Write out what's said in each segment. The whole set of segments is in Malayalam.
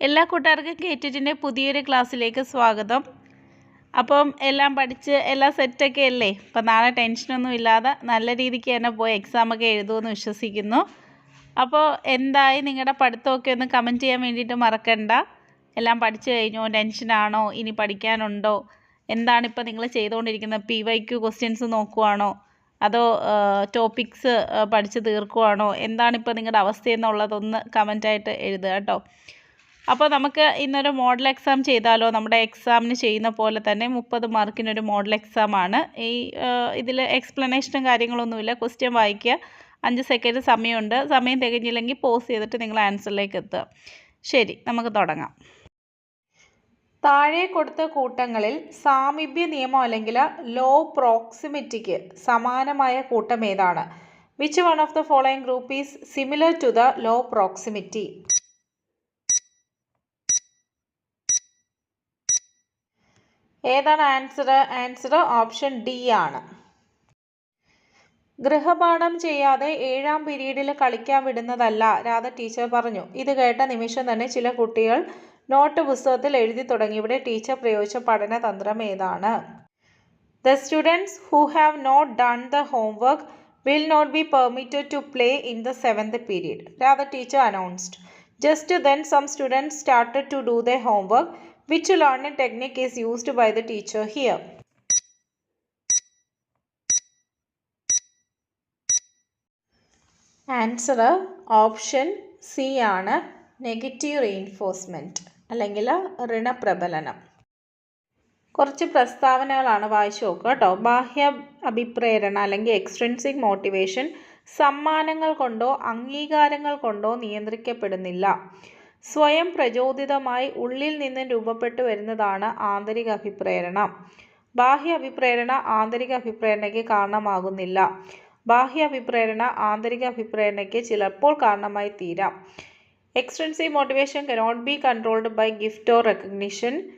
എല്ലാ കൂട്ടുകാർക്കും കേറ്റിന്റെ പുതിയൊരു ക്ലാസ്സിലേക്ക് സ്വാഗതം. അപ്പം എല്ലാം പഠിച്ച് എല്ലാം സെറ്റൊക്കെ അല്ലേ? അപ്പം നാളെ ടെൻഷനൊന്നും ഇല്ലാതെ നല്ല രീതിക്ക് തന്നെ പോയി എക്സാമൊക്കെ എഴുതുമെന്ന് വിശ്വസിക്കുന്നു. അപ്പോൾ എന്തായി നിങ്ങളുടെ പഠിത്തമൊക്കെ ഒന്ന് കമന്റ് ചെയ്യാൻ വേണ്ടിയിട്ട് മറക്കണ്ട. എല്ലാം പഠിച്ചു കഴിഞ്ഞോ? ടെൻഷനാണോ ഇനി പഠിക്കാനുണ്ടോ? എന്താണിപ്പോൾ നിങ്ങൾ ചെയ്തുകൊണ്ടിരിക്കുന്നത്? പി വൈ ക്യു ക്വസ്റ്റ്യൻസ് നോക്കുവാണോ? അതോ ടോപ്പിക്സ് പഠിച്ച് തീർക്കുവാണോ? എന്താണിപ്പോൾ നിങ്ങളുടെ അവസ്ഥയെന്നുള്ളതൊന്ന് കമന്റായിട്ട് എഴുതുക കേട്ടോ. അപ്പോൾ നമുക്ക് ഇന്നൊരു മോഡൽ എക്സാം ചെയ്താലോ? നമ്മുടെ എക്സാമിന് ചെയ്യുന്ന പോലെ തന്നെ മുപ്പത് മാർക്കിനൊരു മോഡൽ എക്സാമാണ് ഈ ഇതിൽ എക്സ്പ്ലനേഷനും കാര്യങ്ങളൊന്നുമില്ല. ക്വസ്റ്റ്യൻ വായിക്കുക. അഞ്ച് സെക്കൻഡ് സമയമുണ്ട്. സമയം തികഞ്ഞില്ലെങ്കിൽ പോസ് ചെയ്തിട്ട് നിങ്ങൾ ആൻസറിലേക്ക് എത്തുക. ശരി നമുക്ക് തുടങ്ങാം. താഴെ കൊടുത്ത കൂട്ടങ്ങളിൽ സാമീപ്യ നിയമം അല്ലെങ്കിൽ ലോ പ്രോക്സിമിറ്റിക്ക് സമാനമായ കൂട്ടം ഏതാണ്? Which one of the following group is similar to the low proximity ഏതാണ് ആൻസർ ആൻസർ ഓപ്ഷൻ ഡി ആണ്. ഗൃഹപാഠം ചെയ്യാതെ ഏഴാം പീരീഡിൽ കളിക്കാൻ വിടുന്നതല്ല രാധ ടീച്ചർ പറഞ്ഞു. ഇത് കേട്ട നിമിഷം തന്നെ ചില കുട്ടികൾ നോട്ട് പുസ്തകത്തിൽ എഴുതി തുടങ്ങി. ഇവിടെ ടീച്ചർ പ്രയോഗിച്ച പഠന തന്ത്രം ഏതാണ്? The students who have not done the homework will not be permitted to play in the seventh period. Radha teacher announced. Just then some students started to do the homework which learning technique is used by the teacher here? Answer option C ആണ് നെഗറ്റീവ് റീഇൻഫോഴ്സ്മെന്റ് അല്ലെങ്കിൽ ഋണപ്രബലനം കുറച്ച് പ്രസ്താവനകളാണ് വായിച്ചു നോക്കുക കേട്ടോ. ബാഹ്യ അഭിപ്രേരണ അല്ലെങ്കിൽ എക്സ്ട്രിൻസിക് മോട്ടിവേഷൻ സമ്മാനങ്ങൾ കൊണ്ടോ അംഗീകാരങ്ങൾ കൊണ്ടോ നിയന്ത്രിക്കപ്പെടുന്നില്ല. സ്വയം പ്രചോദിതമായി ഉള്ളിൽ നിന്നും രൂപപ്പെട്ടു വരുന്നതാണ് ആന്തരിക അഭിപ്രേരണ. ബാഹ്യ അഭിപ്രേരണ ആന്തരിക അഭിപ്രേരണയ്ക്ക് കാരണമാകുന്നില്ല. ബാഹ്യ അഭിപ്രേരണ ആന്തരിക അഭിപ്രേരണയ്ക്ക് ചിലപ്പോൾ കാരണമായി തീരാം. Extrinsic motivation cannot be controlled by gift or recognition.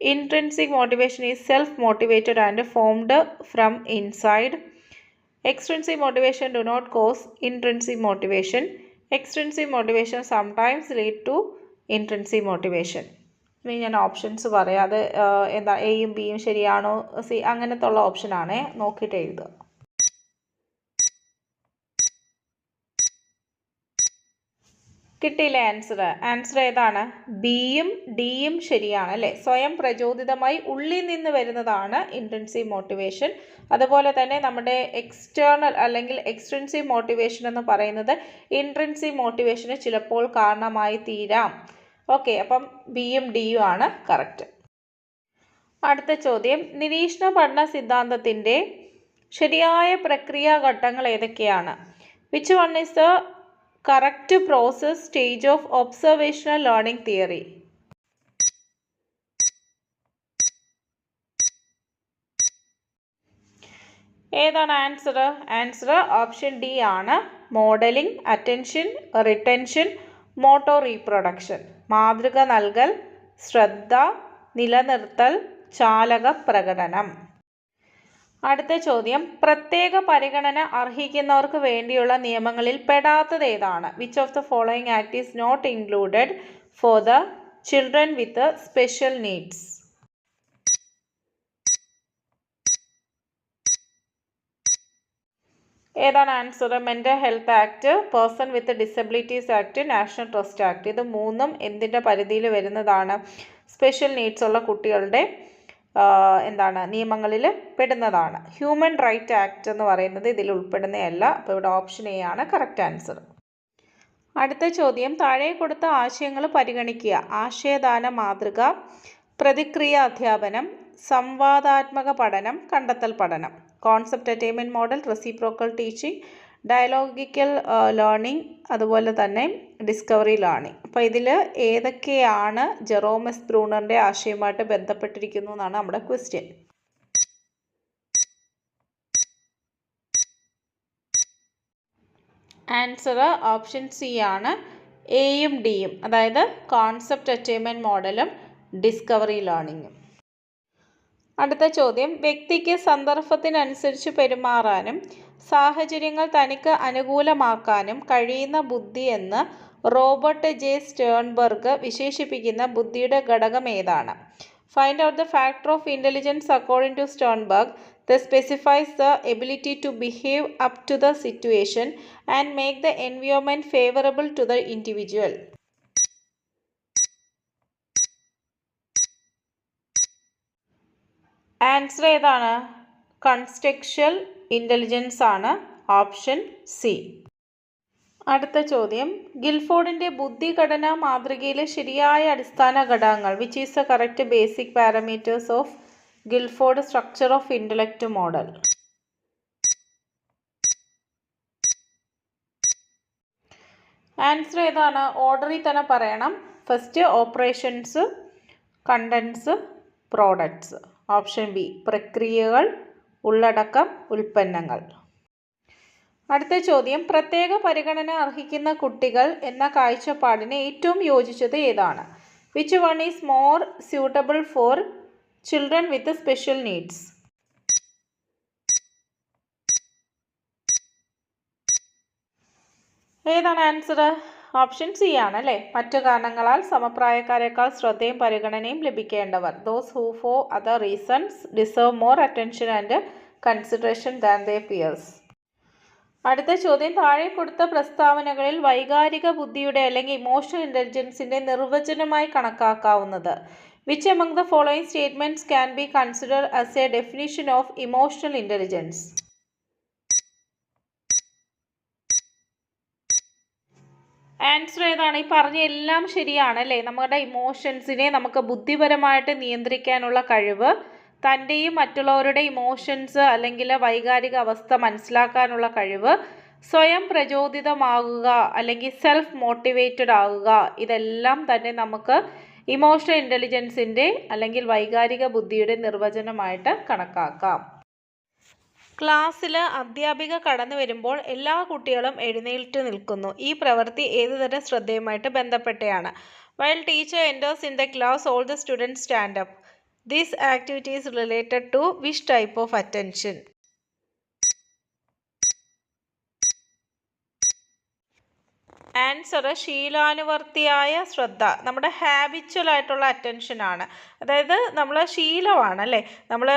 Intrinsic motivation is self motivated and formed from inside. Extrinsic motivation do not cause intrinsic motivation. Extrinsic motivation sometimes lead to intrinsic motivation ഇനി ഞാൻ ഓപ്ഷൻസ് പറയാതെ എന്താ എയും ബിയും ശരിയാണോ സി അങ്ങനത്തെ ഉള്ള ഓപ്ഷനാണേ നോക്കിയിട്ട് എഴുതുക. കിട്ടിയില്ലേ ആൻസർ ആൻസർ ഏതാണ്? ബിയും ഡിയും ശരിയാണ് അല്ലേ? സ്വയം പ്രചോദിതമായി ഉള്ളിൽ നിന്ന് വരുന്നതാണ് ഇന്റൻസീവ് മോട്ടിവേഷൻ അതുപോലെ തന്നെ നമ്മുടെ എക്സ്റ്റേണൽ അല്ലെങ്കിൽ എക്സ്റ്റൻസീവ് മോട്ടിവേഷൻ എന്ന് പറയുന്നത് ഇൻട്രൻസീവ് മോട്ടിവേഷന് ചിലപ്പോൾ കാരണമായി തീരാം. ഓക്കെ അപ്പം ബിയും ഡിയും ആണ് കറക്റ്റ് അടുത്ത ചോദ്യം നിരീക്ഷണ പഠന സിദ്ധാന്തത്തിന്റെ ശരിയായ പ്രക്രിയ ഘട്ടങ്ങൾ ഏതൊക്കെയാണ്? Which one is the correct process stage of observational learning theory ഏതാണ് ആൻസർ ആൻസർ ഓപ്ഷൻ ഡി ആണ്. Modelling attention retention motor reproduction മാതൃക നൽകൽ ശ്രദ്ധ നിലനിർത്തൽ ചാലക പ്രകടനം അടുത്ത ചോദ്യം. പ്രത്യേക പരിഗണന അർഹിക്കുന്നവർക്ക് വേണ്ടിയുള്ള നിയമങ്ങളിൽ പെടാത്തത് ഏതാണ്? Which of the following act is not included for the children with special needs ഏതാണ് answer mental health act person with disabilities act national trust act ഇത് മൂന്നും എന്തിന്റെ പരിധിയിൽ വരുന്നതാണ്? സ്പെഷ്യൽ നീഡ്സ് ഉള്ള കുട്ടികളുടെ എന്താണ് നിയമങ്ങളിൽ പെടുന്നതാണ്. ഹ്യൂമൻ റൈറ്റ് ആക്ട് എന്ന് പറയുന്നത് ഇതിൽ ഉൾപ്പെടുന്നതല്ല. അപ്പോൾ ഇവിടെ ഓപ്ഷൻ എ ആണ്. കറക്റ്റ് ആൻസർ അടുത്ത ചോദ്യം. താഴെ കൊടുത്ത ആശയങ്ങൾ പരിഗണിക്കുക. ആശയദാന മാതൃക പ്രതിക്രിയ അധ്യാപനം സംവാദാത്മക പഠനം കണ്ടെത്തൽ പഠനം. Concept attainment model reciprocal teaching dialogical learning അതുപോലെ തന്നെ ഡിസ്കവറി ലേണിംഗ് അപ്പോൾ ഇതിൽ ഏതൊക്കെയാണ് ജെറോമസ് ബ്രൂണറിന്റെ ആശയവുമായിട്ട് ബന്ധപ്പെട്ടിരിക്കുന്നു എന്നാണ് നമ്മുടെ ക്വസ്റ്റ്യൻ ആൻസർ ഓപ്ഷൻ സി ആണ് എയും ഡിയും അതായത് കോൺസെപ്റ്റ് അറ്റൈൻമെന്റ് മോഡലും ഡിസ്കവറി ലേണിങ്ങും അടുത്ത ചോദ്യം. വ്യക്തിക്ക് സന്ദർഭത്തിനനുസരിച്ച് പെരുമാറാനും സാഹചര്യങ്ങൾ തനിക്ക് അനുകൂലമാക്കാനും കഴിയുന്ന ബുദ്ധി എന്ന് റോബർട്ട് ജെ സ്റ്റേൺബർഗ് വിശേഷിപ്പിക്കുന്ന ബുദ്ധിയുടെ ഘടകം ഏതാണ്? Find out the factor of intelligence according to Sternberg. The specifies the ability to behave up to the situation and make the environment favourable to the individual answer ഏതാണ്? കൺസ്ട്രക്ഷൽ ഇന്റലിജൻസ് ആണ് ഓപ്ഷൻ സി അടുത്ത ചോദ്യം. ഗിൽഫോർഡിന്റെ ബുദ്ധിഘടനാ മാതൃകയിലെ ശരിയായ അടിസ്ഥാന ഘടകങ്ങൾ which is a correct basic parameters of Guilford structure of intellect model answer ഏതാണ്? ഓർഡറിൽ തന്നെ പറയണം. First operations contents products option B പ്രക്രിയകൾ ഉള്ളടക്കം ഉൽപ്പന്നങ്ങൾ. അടുത്ത ചോദ്യം പ്രത്യേക പരിഗണന അർഹിക്കുന്ന കുട്ടികൾ എന്ന കാഴ്ചപ്പാടിന് ഏറ്റവും യോജിച്ചത് ഏതാണ്? Which one is more suitable for children with special needs ഏതാണ് ആൻസർ ഓപ്ഷൻ സി ആണ് അല്ലേ മറ്റു കാരണങ്ങളാൽ സമപ്രായക്കാരേക്കാൾ ശ്രദ്ധയും പരിഗണനയും ലഭിക്കേണ്ടവർ. Those who for other reasons deserve more attention and consideration than they peers അടുത്ത ചോദ്യം താഴെ കൊടുത്ത പ്രസ്താവനകളിൽ വൈകാരിക ബുദ്ധിയുടെ അല്ലെങ്കിൽ ഇമോഷണൽ ഇന്റലിജൻസിന്റെ നിർവചനമായി കണക്കാക്കാവുന്നത്. Which among the following statements can be consider as a definition of emotional intelligence answer ഏതാണ്? ഈ പറഞ്ഞ എല്ലാം ശരിയാണ് അല്ലേ നമ്മുടെ ഇമോഷൻസിനെ നമുക്ക് ബുദ്ധിപരമായിട്ട് നിയന്ത്രിക്കാനുള്ള കഴിവ് തന്റെയും മറ്റുള്ളവരുടെ ഇമോഷൻസ് അല്ലെങ്കിൽ വൈകാരിക അവസ്ഥ മനസ്സിലാക്കാനുള്ള കഴിവ് സ്വയം പ്രചോദിതമാകുക അല്ലെങ്കിൽ സെൽഫ് മോട്ടിവേറ്റഡ് ആകുക ഇതെല്ലാം തന്നെ നമുക്ക് ഇമോഷണൽ ഇന്റലിജൻസിന്റെ അല്ലെങ്കിൽ വൈകാരിക ബുദ്ധിയുടെ നിർവചനമായിട്ട് കണക്കാക്കാം. ക്ലാസ്സിൽ അധ്യാപിക കടന്നു വരുമ്പോൾ എല്ലാ കുട്ടികളും എഴുന്നേറ്റ് നിൽക്കുന്നു. ഈ പ്രവൃത്തി ഏതുതരം ശ്രദ്ധയുമായിട്ട് ബന്ധപ്പെട്ടയാണ്? While teacher enters in the class all the student stand up this activities related to which type of attention answer ശീലാനുവർത്തിയായ ശ്രദ്ധ നമ്മുടെ ഹാബിച്വൽ ആയിട്ടുള്ള അറ്റൻഷനാണ് അതായത് നമ്മൾ ശീലമാണ് അല്ലേ? നമ്മൾ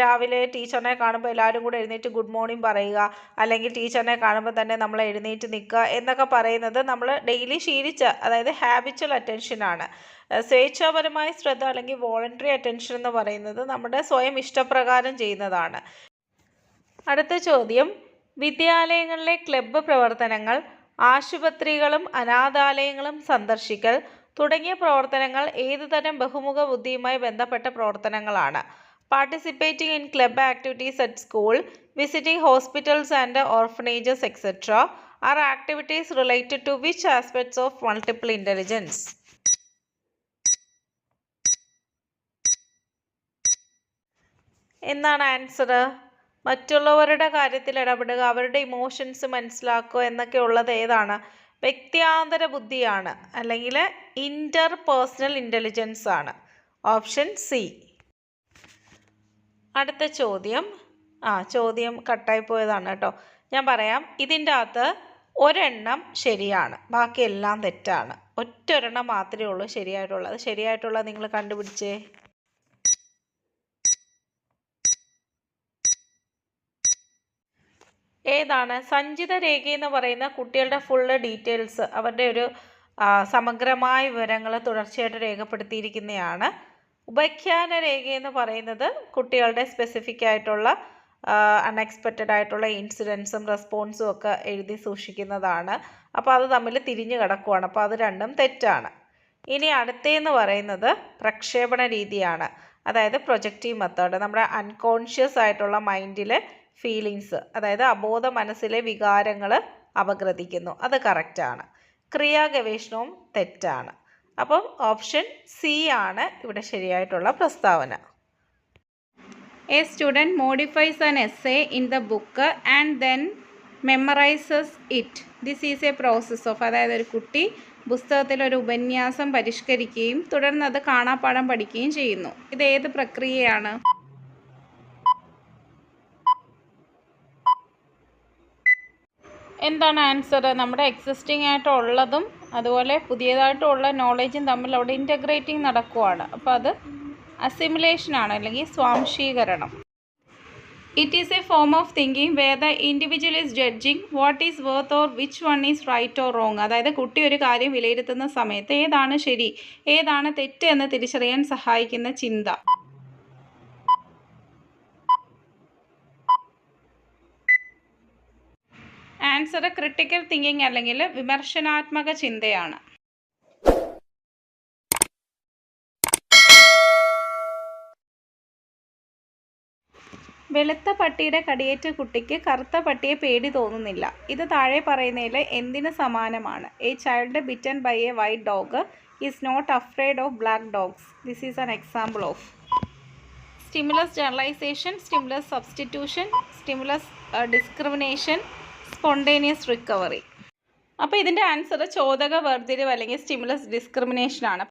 രാവിലെ ടീച്ചറിനെ കാണുമ്പോൾ എല്ലാവരും കൂടെ എഴുന്നേറ്റ് ഗുഡ് മോർണിംഗ് പറയുക അല്ലെങ്കിൽ ടീച്ചറിനെ കാണുമ്പോൾ തന്നെ നമ്മൾ എഴുന്നേറ്റ് നിൽക്കുക എന്നൊക്കെ പറയുന്നത് നമ്മൾ ഡെയിലി ശീലിച്ച അതായത് ഹാബിച്വൽ അറ്റൻഷനാണ് സ്വേച്ഛാപരമായ ശ്രദ്ധ അല്ലെങ്കിൽ വോളണ്ടറി അറ്റൻഷൻ എന്ന് പറയുന്നത് നമ്മുടെ സ്വയം ഇഷ്ടപ്രകാരം ചെയ്യുന്നതാണ്. അടുത്ത ചോദ്യം. വിദ്യാലയങ്ങളിലെ ക്ലബ്ബ് പ്രവർത്തനങ്ങൾ ആശുപത്രികളും അനാഥാലയങ്ങളും സന്ദർശിക്കൽ തുടങ്ങിയ പ്രവർത്തനങ്ങൾ ഏതുതരം ബഹുമുഖ ബുദ്ധിയുമായി ബന്ധപ്പെട്ട പ്രവർത്തനങ്ങളാണ്. Participating in club activities at school visiting hospitals and orphanages etcetera are activities related to which aspects of multiple intelligence എന്താണ് ആൻസർ മറ്റുള്ളവരുടെ കാര്യത്തിൽ ഇടപെടുക അവരുടെ ഇമോഷൻസ് മനസ്സിലാക്കുക എന്നൊക്കെ ഉള്ളത് ഏതാണ്? വ്യക്തിയാന്തര ബുദ്ധിയാണ് അല്ലെങ്കിൽ ഇന്റർ പേഴ്സണൽ ഇന്റലിജൻസ് ആണ്. ഓപ്ഷൻ സി അടുത്ത ചോദ്യം. ആ ചോദ്യം കട്ടായി പോയതാണ് കേട്ടോ. ഞാൻ പറയാം ഇതിന്റെ അകത്ത് ഒരെണ്ണം ശരിയാണ് ബാക്കിയെല്ലാം തെറ്റാണ്. ഒറ്റൊരെണ്ണം മാത്രമേ ഉള്ളൂ ശരിയായിട്ടുള്ളത്. ശരിയായിട്ടുള്ളത് നിങ്ങൾ കണ്ടുപിടിച്ചേ. ഏതാണ്? സഞ്ചിത രേഖ എന്ന് പറയുന്ന കുട്ടികളുടെ ഫുൾ ഡീറ്റെയിൽസ് അവരുടെ ഒരു സമഗ്രമായ വിവരങ്ങൾ തുടർച്ചയായിട്ട് രേഖപ്പെടുത്തിയിരിക്കുന്നതാണ് ഉപഖ്യാന രേഖ എന്ന് പറയുന്നത് കുട്ടികളുടെ സ്പെസിഫിക് ആയിട്ടുള്ള അൺഎക്സ്പെക്റ്റഡ് ആയിട്ടുള്ള ഇൻസിഡൻസും റെസ്പോൺസും ഒക്കെ എഴുതി സൂക്ഷിക്കുന്നതാണ്. അപ്പോൾ അത് തമ്മിൽ തിരിഞ്ഞു കിടക്കുവാണ്. അപ്പോൾ അത് രണ്ടും തെറ്റാണ്. ഇനി അടുത്തേന്ന് പറയുന്നത് പ്രക്ഷേപണ രീതിയാണ്. അതായത് പ്രൊജക്റ്റീവ് മെത്തേഡ് നമ്മുടെ അൺകോൺഷ്യസ് ആയിട്ടുള്ള മൈൻഡിൽ ഫീലിങ്സ് അതായത് അബോധ മനസ്സിലെ വികാരങ്ങൾ അപഗ്രഥിക്കുന്നു. അത് കറക്റ്റാണ് ക്രിയാ ഗവേഷണവും തെറ്റാണ്. അപ്പം ഓപ്ഷൻ സി ആണ് ഇവിടെ ശരിയായിട്ടുള്ള പ്രസ്താവന. A student modifies an essay in the book and then memorises it this is a process of അതായത് ഒരു കുട്ടി പുസ്തകത്തിൽ ഒരു ഉപന്യാസം പരിഷ്കരിക്കുകയും തുടർന്ന് അത് കാണാപ്പാഠം പഠിക്കുകയും ചെയ്യുന്നു. ഇത് ഏത് പ്രക്രിയയാണ്? എന്താണ് ആൻസർ നമ്മുടെ എക്സിസ്റ്റിംഗ് ആയിട്ടുള്ളതും അതുപോലെ പുതിയതായിട്ടുള്ള നോളേജും തമ്മിൽ അവിടെ ഇന്റഗ്രേറ്റിംഗ് നടക്കുവാണ്. അപ്പോൾ അത് അസിമുലേഷനാണ് അല്ലെങ്കിൽ സ്വാംശീകരണം. It is a form of thinking where the individual is judging what is worth or which one is right or wrong അതായത് കുട്ടി ഒരു കാര്യം വിലയിരുത്തുന്ന സമയത്ത് ഏതാണ് ശരി ഏതാണ് തെറ്റ് എന്ന് തിരിച്ചറിയാൻ സഹായിക്കുന്ന ചിന്ത. ആൻസർ ക്രിട്ടിക്കൽ തിങ്കിങ് അല്ലെങ്കിൽ വിമർശനാത്മക ചിന്തയാണ്. വെളുത്ത പട്ടിയുടെ കടിയേറ്റ കുട്ടിക്ക് കറുത്ത പട്ടിയെ പേടി തോന്നുന്നില്ല. ഇത് താഴെ പറയുന്നതിൽ എന്തിന് സമാനമാണ്? A child bitten by a white dog is not afraid of black dogs this is an example of stimulus generalisation stimulus substitution stimulus discrimination spontaneous recovery. അപ്പോൾ ഇതിന്റെ ആൻസർ ചോദക വേർതിരിവ് അല്ലെങ്കിൽ സ്റ്റിമുലസ് ഡിസ്ക്രിമിനേഷൻ ആണ്.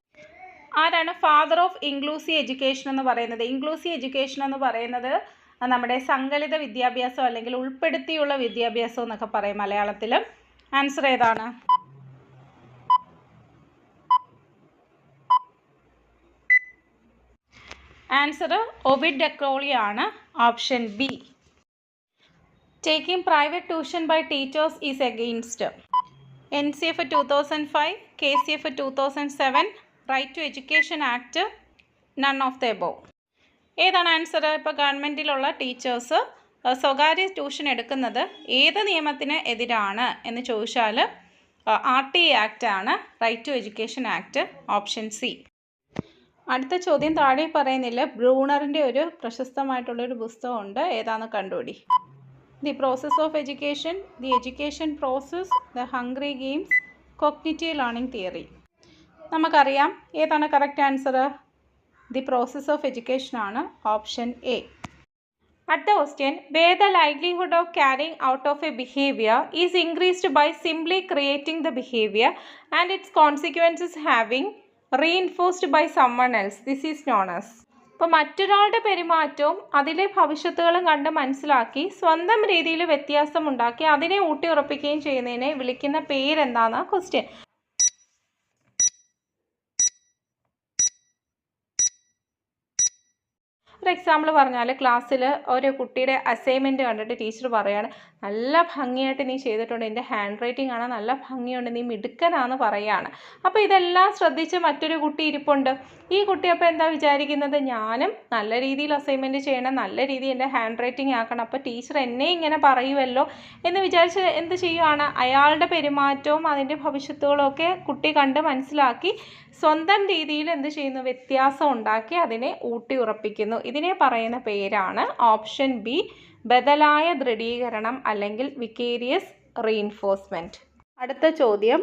ആരാണ് ഫാദർ ഓഫ് ഇൻക്ലൂസീവ് എഡ്യൂക്കേഷൻ എന്ന് പറയുന്നത്? ഇൻക്ലൂസീവ് എഡ്യൂക്കേഷൻ എന്ന് പറയുന്നത് നമ്മുടെ സങ്കലിത വിദ്യാഭ്യാസം അല്ലെങ്കിൽ ഉൾപ്പെടുത്തിയുള്ള വിദ്യാഭ്യാസം എന്നൊക്കെ പറയും മലയാളത്തിൽ ആൻസർ ഏതാണ്? ആൻസർ ഒവിഡ് ഡെക്രോളി ആണ് option B. Taking private tuition by teachers is against N C F two thousand five K C F two thousand seven right to education act none of the above ഏതാണ് ആൻസർ ഇപ്പോൾ ഗവൺമെന്റിലുള്ള ടീച്ചേഴ്സ് സ്വകാര്യ ട്യൂഷൻ എടുക്കുന്നത് ഏത് നിയമത്തിന് എതിരാണ് എന്ന് ചോദിച്ചാൽ ആർ ടി ആക്ട് ആണ് right to education act option C അടുത്ത ചോദ്യം താഴെ പറയുന്നില്ല. ബ്രൂണറിന്റെ ഒരു പ്രശസ്തമായിട്ടുള്ളൊരു പുസ്തകമുണ്ട്. ഏതാണെന്ന് കണ്ടുപിടി. The process of education the education process the hungry games cognitive learning theory നമുക്കറിയാം ഏതാണ് correct answer the process of education ആണ് ഓപ്ഷൻ എ അടുത്ത question way the likelihood of carrying out of a behaviour is increased by simply creating the behaviour and its consequences having reinforced by someone else this is known as അപ്പോൾ മറ്റൊരാളുടെ പെരുമാറ്റവും അതിലെ ഭവിഷ്യത്തുകളും കണ്ട് മനസ്സിലാക്കി സ്വന്തം രീതിയിൽ വ്യത്യാസം ഉണ്ടാക്കി അതിനെ ഊട്ടി ഉറപ്പിക്കുകയും ചെയ്യുന്നതിനെ വിളിക്കുന്ന പേരെന്താണെന്നാണ് ക്വസ്റ്റ്യൻ എക്സാമ്പിൾ പറഞ്ഞാൽ ക്ലാസ്സിൽ ഒരു കുട്ടിയുടെ അസൈൻമെന്റ് കണ്ടിട്ട് ടീച്ചർ പറയാണ് നല്ല ഭംഗിയായിട്ട് നീ ചെയ്തിട്ടുണ്ട് എന്റെ ഹാൻഡ് റൈറ്റിംഗ് ആണ് നല്ല ഭംഗിയുണ്ട് നീ മിടുക്കനാന്ന് പറയുകയാണ് അപ്പോൾ ഇതെല്ലാം ശ്രദ്ധിച്ച് മറ്റൊരു കുട്ടി ഇരിപ്പുണ്ട്. ഈ കുട്ടി അപ്പോൾ എന്താ വിചാരിക്കുന്നത്? ഞാനും നല്ല രീതിയിൽ അസൈൻമെന്റ് ചെയ്യണം നല്ല രീതിയിൽ എന്റെ ഹാൻഡ് റൈറ്റിംഗ് ആക്കണം അപ്പോൾ ടീച്ചർ എന്നെ ഇങ്ങനെ പറയുമല്ലോ എന്ന് വിചാരിച്ച് എന്ത് ചെയ്യുകയാണ് അയാളുടെ പെരുമാറ്റവും അതിന്റെ ഭവിഷ്യത്തുകളും ഒക്കെ കുട്ടി കണ്ട് മനസ്സിലാക്കി സ്വന്തം രീതിയിൽ എന്ത് ചെയ്യുന്നു? വ്യത്യാസം ഉണ്ടാക്കി അതിനെ ഊട്ടി ഉറപ്പിക്കുന്നു ഇതിനെ പറയുന്ന പേരാണ് ഓപ്ഷൻ ബി ബദലായ ദൃഢീകരണം അല്ലെങ്കിൽ വിക്കേരിയസ് റീഇൻഫോഴ്സ്മെന്റ് അടുത്ത ചോദ്യം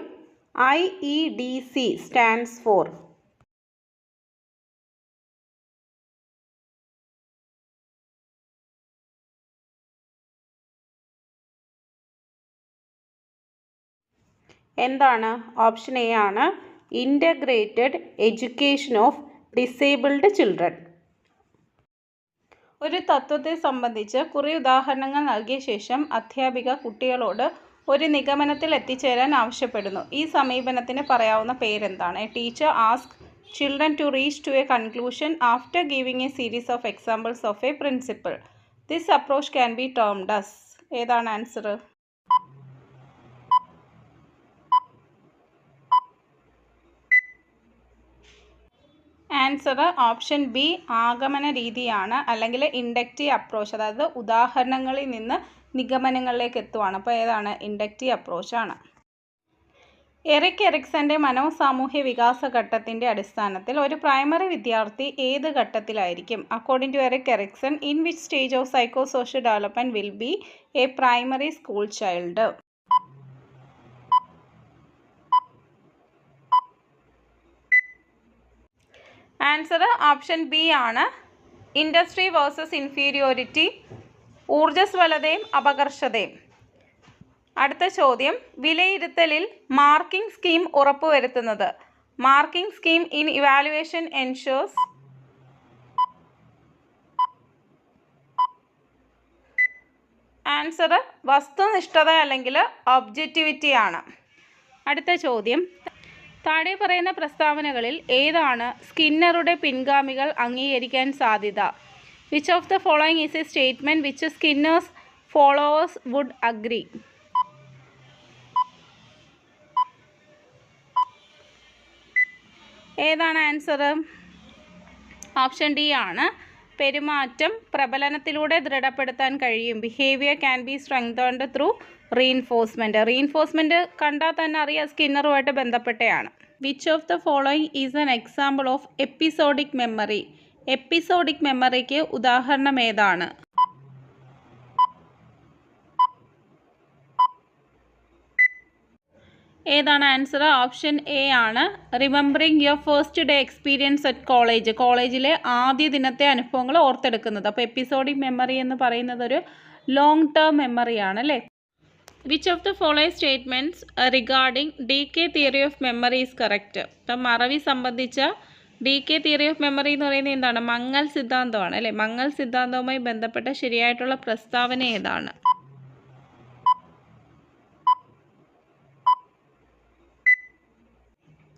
I E D C stands for എന്താണ്? ഓപ്ഷൻ എ ആണ് integrated education of disabled children ഒരു തത്വത്തെ സംബന്ധിച്ച് കുറേ ഉദാഹരണങ്ങൾ നൽകിയ ശേഷം അധ്യാപിക കുട്ടികളോട് ഒരു നിഗമനത്തിൽ എത്തിച്ചേരാൻ ആവശ്യപ്പെടുന്നു. ഈ സമീപനത്തിന് പറയാവുന്ന പേരെന്താണ്? Teacher ask children to reach to a conclusion after giving a series of examples of a principle this approach can be termed as ഏതാണ് ആൻസർ ആൻസർ ഓപ്ഷൻ ബി ആഗമന രീതിയാണ് അല്ലെങ്കിൽ ഇൻഡക്റ്റീവ് അപ്രോച്ച് അതായത് ഉദാഹരണങ്ങളിൽ നിന്ന് നിഗമനങ്ങളിലേക്ക് എത്തുവാണ്. അപ്പോൾ ഏതാണ്? ഇൻഡക്റ്റീവ് അപ്രോച്ചാണ് എറിക് എറിക്സന്റെ മനോസാമൂഹ്യ വികാസ ഘട്ടത്തിന്റെ അടിസ്ഥാനത്തിൽ ഒരു പ്രൈമറി വിദ്യാർത്ഥി ഏത് ഘട്ടത്തിലായിരിക്കും? According to Erik Erikson in which stage of psychosocial development will be a primary school child answer option B ആണ്. ഇൻഡസ്ട്രി വേഴ്സസ് ഇൻഫീരിയോറിറ്റി ഊർജസ്വലതയും അപകർഷതയും. അടുത്ത ചോദ്യം വിലയിരുത്തലിൽ marking scheme ഉറപ്പുവരുത്തുന്നത്. Marking scheme in evaluation ensures answer വസ്തുനിഷ്ഠത അല്ലെങ്കിൽ ഒബ്ജക്റ്റിവിറ്റി ആണ്. അടുത്ത ചോദ്യം താഴെ പറയുന്ന പ്രസ്താവനകളിൽ ഏതാണ് സ്കിന്നറുടെ പിൻഗാമികൾ അംഗീകരിക്കാൻ സാധ്യത? Which of the following is a statement which Skinner's followers would agree ഏതാണ് ആൻസർ ഓപ്ഷൻ ഡി ആണ്. പെരുമാറ്റം പ്രബലനത്തിലൂടെ ദൃഢപ്പെടുത്താൻ കഴിയും. Behaviour can be strengthened through reinforcement reinforcement കണ്ടാൽ തന്നെ അറിയാം സ്കിന്നറുമായിട്ട് ബന്ധപ്പെട്ടയാണ്. Which of the following is an example of episodic memory episodic മെമ്മറിക്ക് ഉദാഹരണം ഏതാണ്? ഏതാണ് ആൻസർ ഓപ്ഷൻ എ ആണ്. Remembering your first day experience at college കോളേജിലെ ആദ്യ ദിനത്തെ അനുഭവങ്ങൾ ഓർത്തെടുക്കുന്നത്. അപ്പോൾ എപ്പിസോഡിക് മെമ്മറി എന്ന് പറയുന്നത് ഒരു ലോങ് ടേം മെമ്മറിയാണ് അല്ലേ? Which of the following statements regarding decay theory of memory is correct ഇപ്പം മറവി സംബന്ധിച്ച decay theory of memory എന്ന് പറയുന്നത് എന്താണ്? മങ്ങൽ സിദ്ധാന്തമാണ് അല്ലേ? മങ്ങൽ സിദ്ധാന്തവുമായി ബന്ധപ്പെട്ട ശരിയായിട്ടുള്ള പ്രസ്താവന ഏതാണ്?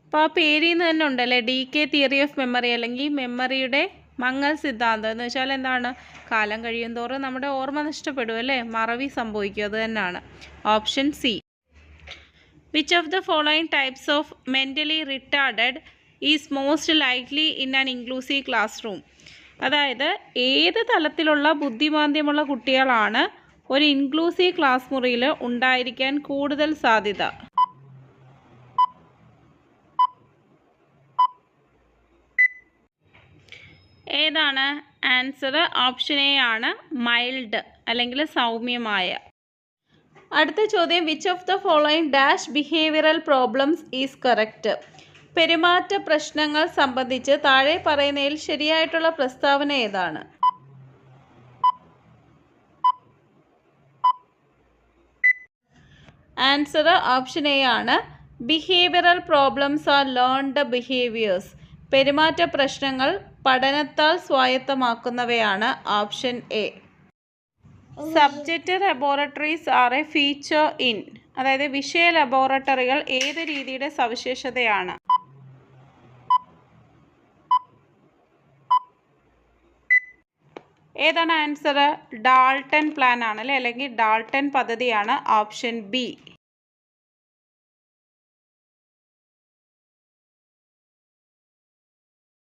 അപ്പോൾ ആ പേരിൽ നിന്ന് തന്നെ ഉണ്ടല്ലേ? Decay theory of memory അല്ലെങ്കിൽ മെമ്മറിയുടെ മങ്ങൽ സിദ്ധാന്തം എന്ന് വെച്ചാൽ എന്താണ്? കാലം കഴിയും തോറും നമ്മുടെ ഓർമ്മ നഷ്ടപ്പെടും അല്ലേ? മറവി സംഭവിക്കും അത് തന്നെയാണ്. Option C. Which of the following types of mentally retarded is most likely in an inclusive classroom അതായത് ഏത് തലത്തിലുള്ള ബുദ്ധിമാന്ദ്യമുള്ള കുട്ടികളാണ് ഒരു ഇൻക്ലൂസീവ് ക്ലാസ് മുറിയിൽ ഉണ്ടായിരിക്കാൻ കൂടുതൽ സാധ്യത? ഏതാണ്? ആൻസർ ഓപ്ഷൻ എ ആണ്. മൈൽഡ് അല്ലെങ്കിൽ സൗമ്യമായ. അടുത്ത ചോദ്യം which of the following dash behavioural problems is correct പെരുമാറ്റ പ്രശ്നങ്ങൾ സംബന്ധിച്ച് താഴെ പറയുന്നതിൽ ശരിയായിട്ടുള്ള പ്രസ്താവന ഏതാണ്? ആൻസർ ഓപ്ഷൻ എ ആണ്. Behavioural problems are learned behaviours പെരുമാറ്റ പ്രശ്നങ്ങൾ പഠനത്താൽ സ്വായത്തമാക്കുന്നവയാണ് option A. Subject laboratories are a feature in. അതായത് വിഷയ ലബോറട്ടറികൾ ഏത് രീതിയുടെ സവിശേഷതയാണ്? ഏതാണ് ആൻസർ ഡാൾട്ടൺ പ്ലാൻ ആണ് അല്ലേ? അല്ലെങ്കിൽ ഡാൾട്ടൺ പദ്ധതിയാണ് ഓപ്ഷൻ ബി.